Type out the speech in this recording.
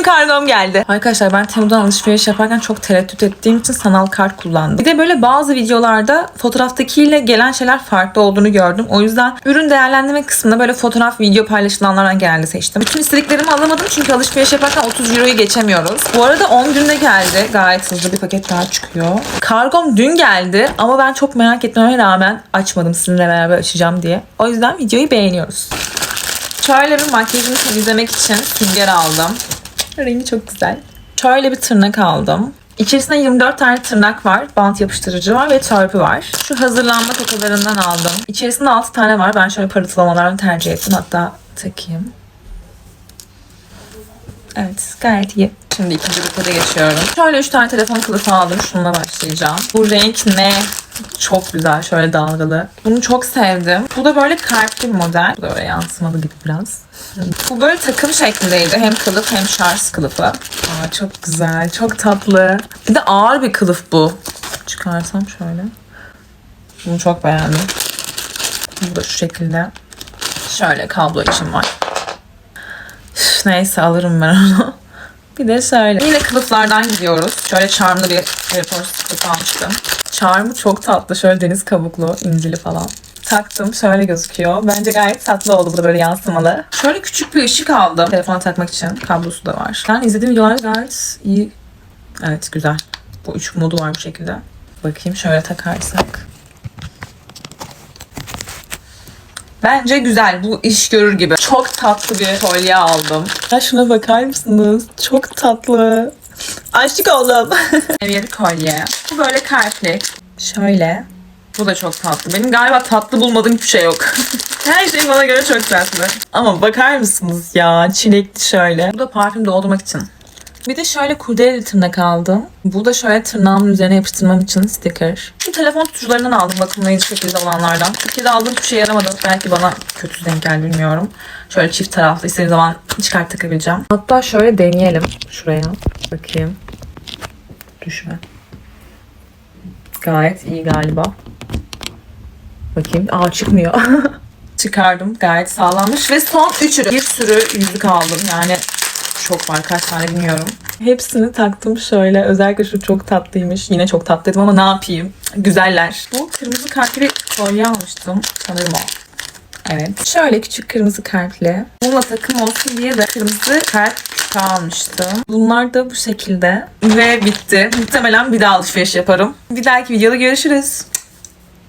Benim kargom geldi. Arkadaşlar ben Temu'dan alışveriş yaparken çok tereddüt ettiğim için sanal kart kullandım. Bir de böyle bazı videolarda fotoğraftakiyle gelen şeyler farklı olduğunu gördüm. O yüzden ürün değerlendirme kısmında böyle fotoğraf, video paylaşılanlardan genelde seçtim. Bütün istediklerimi alamadım çünkü alışveriş yaparken 30 euroyu geçemiyoruz. Bu arada 10 günde geldi. Gayet hızlı bir paket daha çıkıyor. Kargom dün geldi ama ben çok merak etmeme rağmen açmadım sizinle beraber açacağım diye. O yüzden videoyu beğeniyoruz. Şöyle bir makyajımı temizlemek için sünger aldım. Rengi çok güzel. Şöyle bir tırnak aldım. İçerisinde 24 tane tırnak var. Bant yapıştırıcı var ve törpü var. Şu hazırlanma tokalarından aldım. İçerisinde 6 tane var. Ben şöyle parıltılamalarını tercih ettim. Hatta takayım. Evet gayet iyi. Şimdi ikinci bukete geçiyorum. Şöyle 3 tane telefon kılıfı aldım. Şununla başlayacağım. Bu renk ne? Çok güzel şöyle dalgalı. Bunu çok sevdim. Bu da böyle kalpli bir model. Bu da böyle yansımalı gibi biraz. Bu böyle takım şeklindeydi. Hem kılıf hem şarj kılıfı. Aa, çok güzel. Çok tatlı. Bir de ağır bir kılıf bu. Çıkarsam şöyle. Bunu çok beğendim. Bu da şu şekilde. Şöyle kablo için var. Üf, Neyse alırım ben onu. Bir de şöyle. Yine kılıflardan gidiyoruz. Şöyle charmlı bir AirPods kılıf almıştım. Charmı çok tatlı. Şöyle deniz kabuklu, incili falan. Taktım. Şöyle gözüküyor. Bence gayet tatlı oldu. Bu da böyle yansımalı. Şöyle küçük bir ışık aldım. Telefona takmak için. Kablosu da var. Ben izlediğim videolarda gayet iyi. Evet güzel. Bu üç modu var bu şekilde. Bakayım şöyle takarsak. Bence güzel. Bu iş görür gibi. Çok tatlı bir kolye aldım. Ya şuna bakar mısınız? Çok tatlı. Aşık oldum. bir kolye. Bu böyle kalpli. Şöyle. Bu da çok tatlı. Benim galiba tatlı bulmadığım hiçbir şey yok. Her şey bana göre çok tatlı. Ama bakar mısınız ya? Çilekli şöyle. Bu da parfüm doldurmak için. Bir de şöyle kurdele tırnak aldım. Bu da şöyle tırnağımın üzerine yapıştırmam için sticker. Bu telefon tutucularından aldım bakımlayıcı şekilde olanlardan. Türkiye'de aldığım hiçbir şey yaramadı. Belki bana kötü denk geldi bilmiyorum. Şöyle çift taraflı istediğim zaman çıkart takabileceğim. Hatta şöyle deneyelim. Şuraya bakayım. Düşme. Gayet iyi galiba. Bakayım. Aa çıkmıyor. Çıkardım. Gayet sağlammış. Ve son 3 ürün. Bir sürü yüzük aldım. Yani çok var. Kaç tane bilmiyorum. Hepsini taktım şöyle. Özellikle şu çok tatlıymış. Yine çok tatlıydım ama ne yapayım? Güzeller. Bu kırmızı kalpli kolye almıştım. Sanırım o. Evet. Şöyle küçük kırmızı kalpli. Bununla takım olsun diye de kırmızı kalp almıştım. Bunlar da bu şekilde. Ve bitti. Muhtemelen bir daha alışveriş yaparım. Bir dahaki videoda görüşürüz.